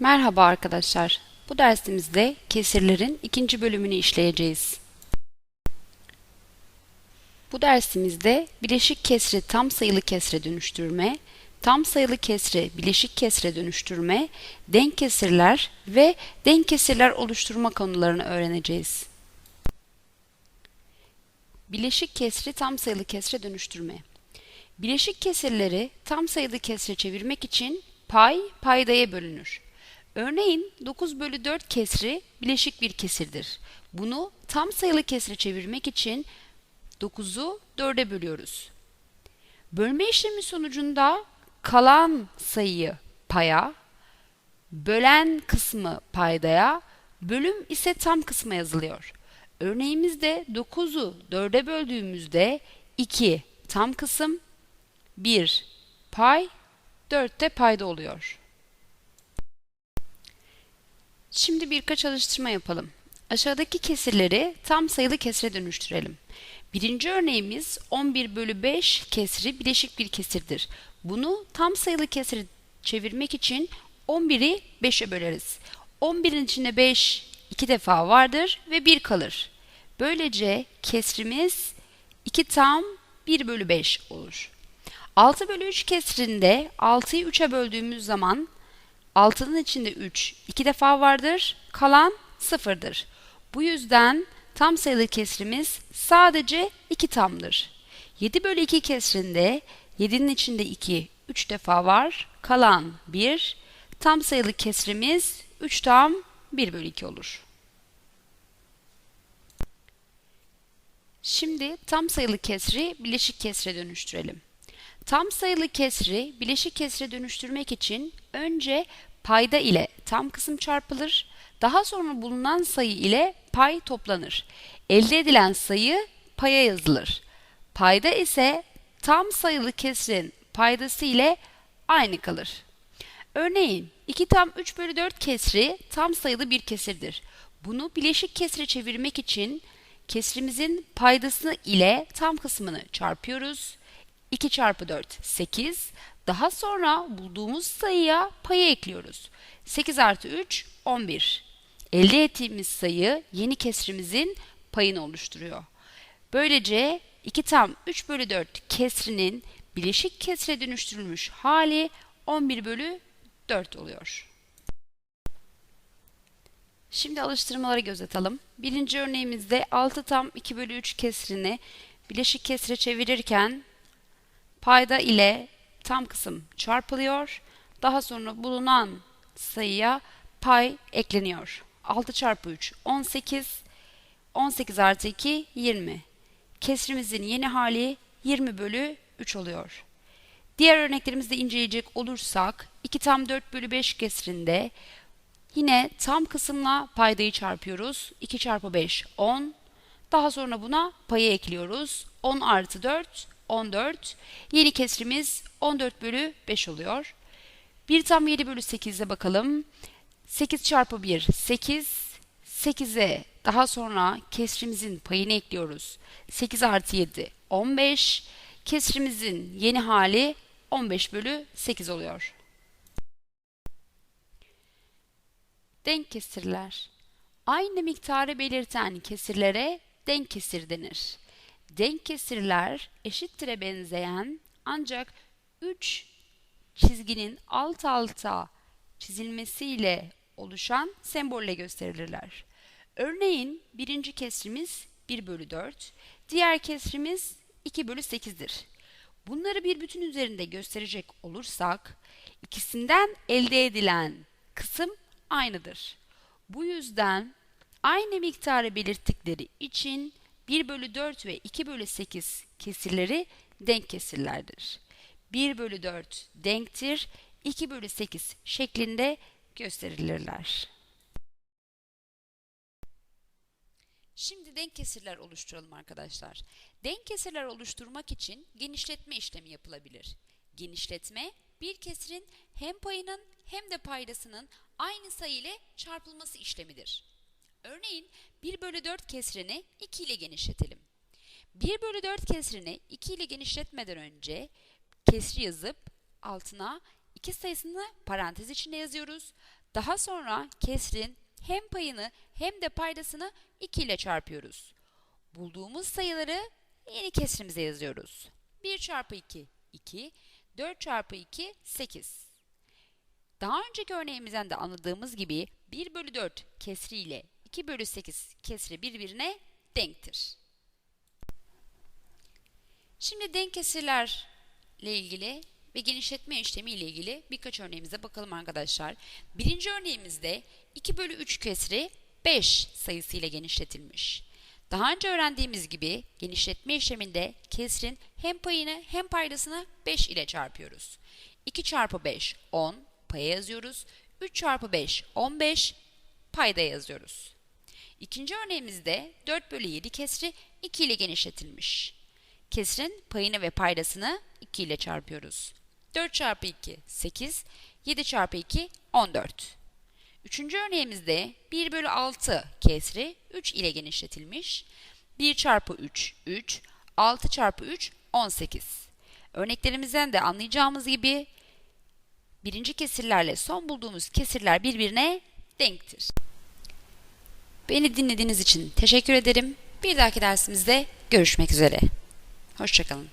Merhaba arkadaşlar. Bu dersimizde kesirlerin ikinci bölümünü işleyeceğiz. Bu dersimizde bileşik kesri tam sayılı kesre dönüştürme, tam sayılı kesri bileşik kesre dönüştürme, denk kesirler ve denk kesirler oluşturma konularını öğreneceğiz. Bileşik kesri tam sayılı kesre dönüştürme. Bileşik kesirleri tam sayılı kesre çevirmek için pay paydaya bölünür. Örneğin 9 bölü 4 kesri bileşik bir kesirdir. Bunu tam sayılı kesre çevirmek için 9'u 4'e bölüyoruz. Bölme işlemi sonucunda kalan sayıyı paya, bölen kısmı paydaya, bölüm ise tam kısma yazılıyor. Örneğimizde 9'u 4'e böldüğümüzde 2 tam kısım, 1 pay, 4 de payda oluyor. Şimdi birkaç alıştırma yapalım. Aşağıdaki kesirleri tam sayılı kesre dönüştürelim. Birinci örneğimiz 11 bölü 5 kesri bileşik bir kesirdir. Bunu tam sayılı kesre çevirmek için 11'i 5'e böleriz. 11'in içinde 5 iki defa vardır ve 1 kalır. Böylece kesrimiz 2 tam 1 bölü 5 olur. 6 bölü 3 kesrinde 6'yı 3'e böldüğümüz zaman 6'nın içinde 3 iki defa vardır, kalan 0'dır. Bu yüzden tam sayılı kesrimiz sadece 2 tamdır. 7 bölü 2 kesrinde 7'nin içinde 2 3 defa var, kalan 1. Tam sayılı kesrimiz 3 tam 1 bölü 2 olur. Şimdi tam sayılı kesri bileşik kesre dönüştürelim. Tam sayılı kesri bileşik kesre dönüştürmek için önce payda ile tam kısım çarpılır, daha sonra bulunan sayı ile pay toplanır. Elde edilen sayı paya yazılır. Payda ise tam sayılı kesrin paydası ile aynı kalır. Örneğin 2 tam 3 bölü 4 kesri tam sayılı bir kesirdir. Bunu bileşik kesre çevirmek için kesrimizin paydası ile tam kısmını çarpıyoruz. 2 çarpı 4 8. Daha sonra bulduğumuz sayıya payı ekliyoruz. 8 artı 3 11. Elde ettiğimiz sayı yeni kesrimizin payını oluşturuyor. Böylece 2 tam 3 bölü 4 kesrinin bileşik kesre dönüştürülmüş hali 11 bölü 4 oluyor. Şimdi alıştırmaları göz atalım. Birinci örneğimizde 6 tam 2 bölü 3 kesrini bileşik kesre çevirirken payda ile tam kısım çarpılıyor. Daha sonra bulunan sayıya pay ekleniyor. 6 çarpı 3 18. 18 artı 2 20. Kesrimizin yeni hali 20 bölü 3 oluyor. Diğer örneklerimizde inceleyecek olursak 2 tam 4 bölü 5 kesrinde yine tam kısımla paydayı çarpıyoruz. 2 çarpı 5 10. Daha sonra buna payı ekliyoruz. 10 artı 4 14. Yeni kesrimiz 14 bölü 5 oluyor. 1 tam 7 bölü 8'e bakalım. 8 çarpı 1 8. 8'e daha sonra kesrimizin payını ekliyoruz. 8 artı 7 15. Kesrimizin yeni hali 15 bölü 8 oluyor. Denk kesirler. Aynı miktarı belirten kesirlere denk kesir denir. Denk kesirler eşittire benzeyen ancak 3 çizginin alt alta çizilmesiyle oluşan sembolle gösterilirler. Örneğin birinci kesrimiz 1 bölü 4, diğer kesrimiz 2 bölü 8'dir. Bunları bir bütün üzerinde gösterecek olursak ikisinden elde edilen kısım aynıdır. Bu yüzden aynı miktarı belirttikleri için 1 bölü 4 ve 2 bölü 8 kesirleri denk kesirlerdir. 1 bölü 4 denktir, 2 bölü 8 şeklinde gösterilirler. Şimdi denk kesirler oluşturalım arkadaşlar. Denk kesirler oluşturmak için genişletme işlemi yapılabilir. Genişletme, bir kesirin hem payının hem de paydasının aynı sayı ile çarpılması işlemidir. Örneğin 1 bölü 4 kesrini 2 ile genişletelim. 1 bölü 4 kesrini 2 ile genişletmeden önce kesri yazıp altına 2 sayısını parantez içinde yazıyoruz. Daha sonra kesrin hem payını hem de paydasını 2 ile çarpıyoruz. Bulduğumuz sayıları yeni kesrimize yazıyoruz. 1 çarpı 2, 2. 4 çarpı 2, 8. Daha önceki örneğimizden de anladığımız gibi 1 bölü 4 kesri ile 2 bölü 8 kesri birbirine denktir. Şimdi denk kesirlerle ilgili ve genişletme işlemi ile ilgili birkaç örneğimize bakalım arkadaşlar. Birinci örneğimizde 2 bölü 3 kesri 5 sayısıyla genişletilmiş. Daha önce öğrendiğimiz gibi genişletme işleminde kesrin hem payını hem paydasını 5 ile çarpıyoruz. 2 çarpı 5 10 paya yazıyoruz. 3 çarpı 5 15 payda yazıyoruz. İkinci örneğimizde 4 bölü 7 kesri 2 ile genişletilmiş. Kesrin payını ve paydasını 2 ile çarpıyoruz. 4 çarpı 2 8, 7 çarpı 2 14. Üçüncü örneğimizde 1 bölü 6 kesri 3 ile genişletilmiş. 1 çarpı 3 3, 6 çarpı 3 18. Örneklerimizden de anlayacağımız gibi birinci kesirlerle son bulduğumuz kesirler birbirine denktir. Beni dinlediğiniz için teşekkür ederim. Bir dahaki dersimizde görüşmek üzere. Hoşçakalın.